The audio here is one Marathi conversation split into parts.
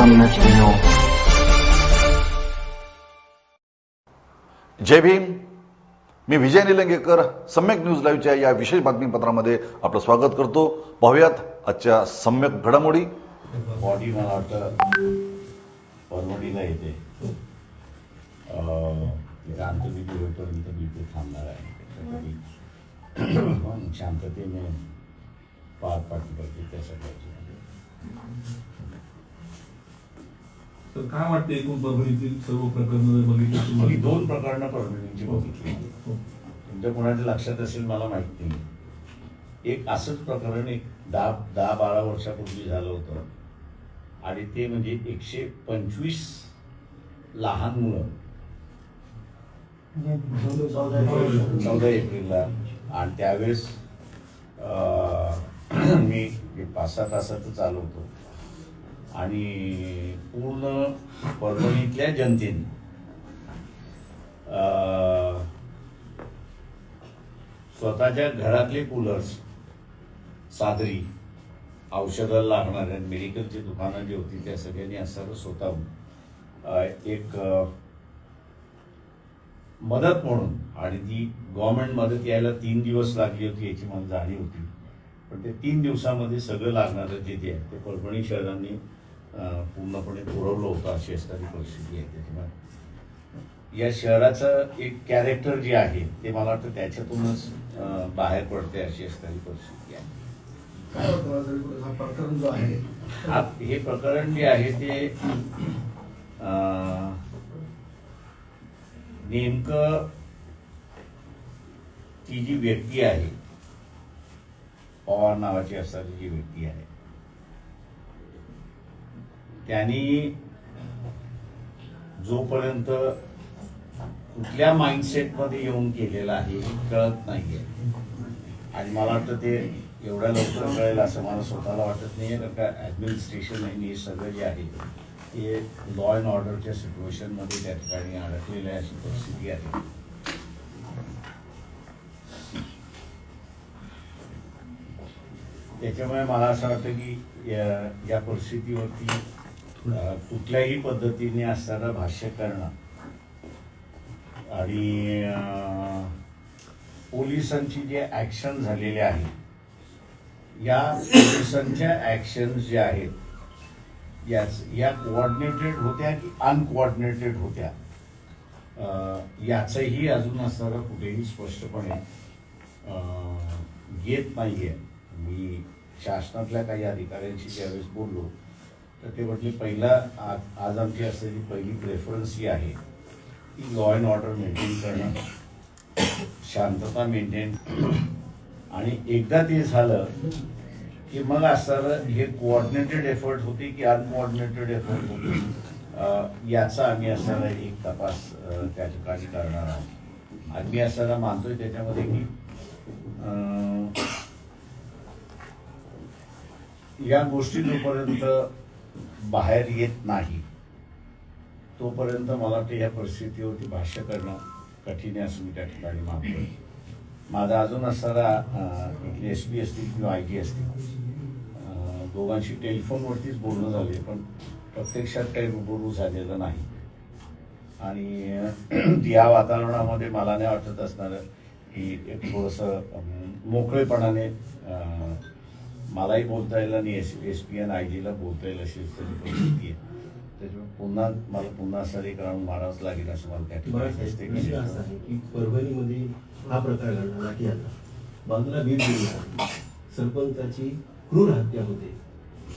सम्यक न्यूज जय भीम। मी विजय निलंगेकर सम्यक न्यूज लाईव्हच्या या विशेष बातमीपत्रामध्ये आपलं स्वागत करतो. पाहुयात आजच्या सम्यक घडामोडी. बॉडी मला वाटतं परवडीला येते. होईपर्यंत मी ते थांबणार आहे शांततेने पार पाडली पाहिजे त्या सगळ्याची तर काय वाटतं एकूण परभणीतील सर्व प्रकरण बघितलं दोन प्रकरणं परभणीची बघितली. हो. तुमच्या कोणाच्या लक्षात असेल मला माहीत नाही. एक असंच प्रकरण एक दहा दहा बारा वर्षापूर्वी झालं होतं. आणि ते म्हणजे एकशे पंचवीस लहान मुलं. चौदा एप्रिलला. आणि त्यावेळेस मी पाच सहा तासाचं चालवतो आणि पूर्ण परभणीतल्या जनतेने. स्वतःच्या घरातले कूलर्स सादरी औषधाला लागणाऱ्या मेडिकलची दुकानं जी होती त्या सगळ्यांनी असं स्वतःहून एक मदत म्हणून आणि ती गव्हर्मेंट मदत यायला तीन दिवस लागली होती याची मला जाणीव होती. पण ते तीन दिवसामध्ये सगळं लागणारं जे ते आहे ते परभणी शहरांनी पूर्णपणे पुरवलं होतं अशी असणारी परिस्थिती आहे त्याच्यामुळे या शहराचं एक कॅरेक्टर जे आहे ते मला वाटतं त्याच्यातूनच बाहेर पडते अशी असणारी परिस्थिती आहे. हा प्रकरण जो आहे हा हे प्रकरण जे आहे ते नेमकं ती जी व्यक्ती आहे पवार नावाची असणारी जी व्यक्ती आहे त्यांनी जोपर्यंत कुठल्या माइंडसेटमध्ये येऊन केलेलं आहे हे कळत नाहीये. आणि मला वाटतं ते एवढ्या लवकर कळेल असं मला स्वतःला वाटत नाही कारण का ॲडमिनिस्ट्रेशन आणि हे सगळं जे आहे ते लॉ अँड ऑर्डरच्या सिच्युएशनमध्ये त्या ठिकाणी अडकलेल्या अशी परिस्थिती आहे. त्याच्यामुळे मला असं वाटतं की या या परिस्थितीवरती कुठल्याही पद्धतीने असणारं भाष्य करणं. आणि पोलिसांची जे ॲक्शन झालेले आहे या पोलिसांच्या ॲक्शन्स ज्या आहेत याच या कोऑर्डिनेटेड होत्या की अनकोऑर्डिनेटेड होत्या? याचंही अजून असणारं कुठेही स्पष्टपणे येत नाही आहे मी शासनातल्या काही अधिकाऱ्यांशी ज्यावेळेस बोललो तर ते म्हटले पहिला आज आज आमची असलेली पहिली प्रेफरन्स ही आहे की लॉ अँड ऑर्डर मेंटेन करणं शांतता मेंटेन आणि एकदा ते झालं की मग असणारं हे कोऑर्डिनेटेड एफर्ट होते की अनकोऑर्डिनेटेड एफर्ट होते? याचा आम्ही असणारा एक तपास त्या ठिकाणी करणार आहोत. आम्ही मी असताना मानतोय त्याच्यामध्ये की या गोष्टी जोपर्यंत बाहेर येत नाही. तोपर्यंत मला वाटतं या परिस्थितीवरती भाष्य करणं कठीण आहे असं मी त्या ठिकाणी मानतोय. माझा अजून असणारा एस बी असतील किंवा आय टी असतील दोघांशी टेलिफोनवरतीच बोलणं झाले पण प्रत्यक्षात काही रुबरू झालेलं नाही. आणि या वातावरणामध्ये मला नाही वाटत असणारं की एक थोडंसं मोकळेपणाने मलाही बोलता येईल आणि S S P N I जीला बोलता येईल अशी परिस्थिती आहे. त्याच्यामुळे पुन्हा मला पुन्हा सरीकरण मारावंच लागेल असं मला त्या ठिकाणी असा की परभणीमध्ये हा प्रकार घडला लाठी हल्ला बाजूला बीड जिल्हा सरपंचाची क्रूर हत्या होते.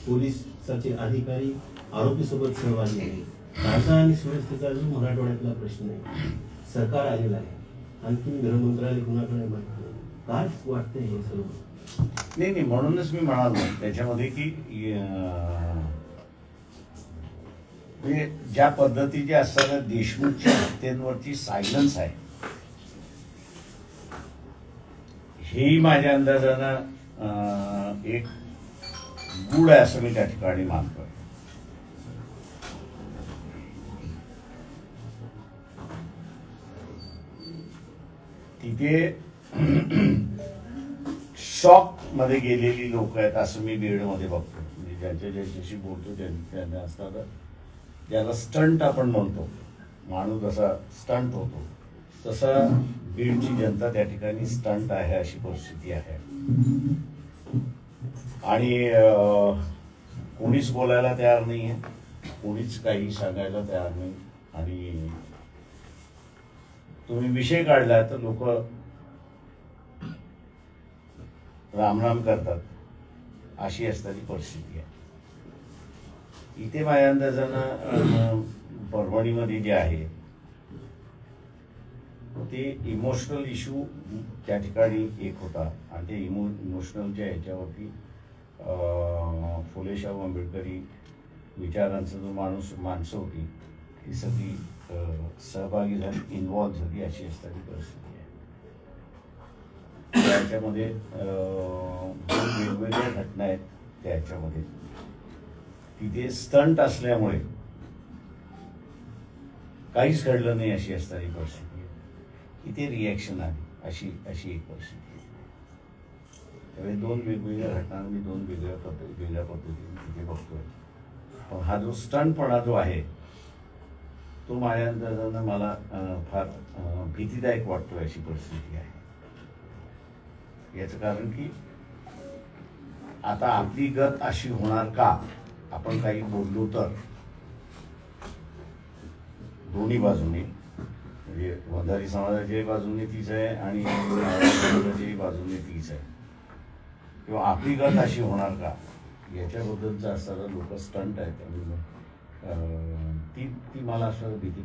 पोलिसाचे अधिकारी आरोपीसोबत सहभागी आहे कायदा आणि सुव्यवस्थेचा जो मराठवाड्यातला प्रश्न आहे. सरकार आलेलं आहे. आणखी गृहमंत्रालय कुणाकडे माहिती काय वाटतंय हे सर्व? नाही नाही म्हणूनच मी म्हणालो त्याच्यामध्ये की म्हणजे ज्या पद्धतीचे असताना देशमुखच्या हत्येंवरची सायलन्स आहे. हेही माझ्या अंदाजानं एक गुड आहे असं मी त्या ठिकाणी मानतो तिथे शॉकमध्ये गेलेली लोक आहेत असं मी बीडमध्ये बघतो. म्हणजे ज्यांच्या ज्यांच्याशी बोलतो त्यांना असतात ज्याला स्टंट आपण म्हणतो. माणूस जसा स्टंट होतो तसा बीडची जनता त्या ठिकाणी स्टंट आहे अशी परिस्थिती आहे. आणि कोणीच बोलायला तयार नाही आहे कोणीच काही सांगायला तयार नाही. आणि तुम्ही विषय काढला तर लोक रामराम करतात. अशी असणारी परिस्थिती आहे. इथे माझ्या अंदाजानं परभणीमध्ये जे आहे ते इमोशनल इश्यू त्या ठिकाणी एक होता. आणि ते इमो इमोशनलच्या ह्याच्यावरती फुलेशाहू आंबेडकरी विचारांचा जो माणूस माणसं होती ती सगळी सहभागी झाली इन्वॉल्व्ह झाली अशी असणारी परिस्थिती. याच्यामध्ये त्याच्यामध्ये दोन वेगवेगळ्या घटना आहेत त्याच्यामध्ये. तिथे स्टंट असल्यामुळे काहीच घडलं नाही अशी असणारी परिस्थिती आहे. इथे रिॲक्शन आली अशी अशी एक परिस्थिती त्यामुळे दोन वेगवेगळ्या घटना मी दोन वेगळ्या पद्धती वेगळ्या पद्धतीने तिथे बघतोय. पण हा जो स्टंटपणा जो आहे तो माझ्या अंदाजानं मला फार भीतीदायक वाटतोय अशी परिस्थिती आहे. याचं कारण की आता आपली गत अशी होणार का? आपण काही बोललो तर. दोन्ही बाजूने. म्हणजे वंधारी समाजाच्याही बाजूने तीच आहे आणि समाजाच्याही बाजूने तीच आहे. किंवा आपली गत अशी होणार का? याच्याबद्दलचा असणारा लोक स्टंट आहेत. ती ती मला असं भीती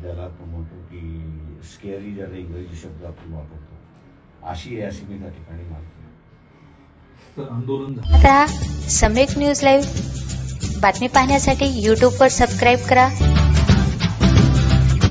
ज्याला आपण म्हणतो की स्केअरी ज्याला इंग्रजी शब्द आपण वापरतो. अशी आहे अशी मी त्या ठिकाणी मानतो तर आंदोलन झालं. आता सम्यक न्यूज लाईव्ह बातमी पाहण्यासाठी यूट्यूबवर सबस्क्राईब करा.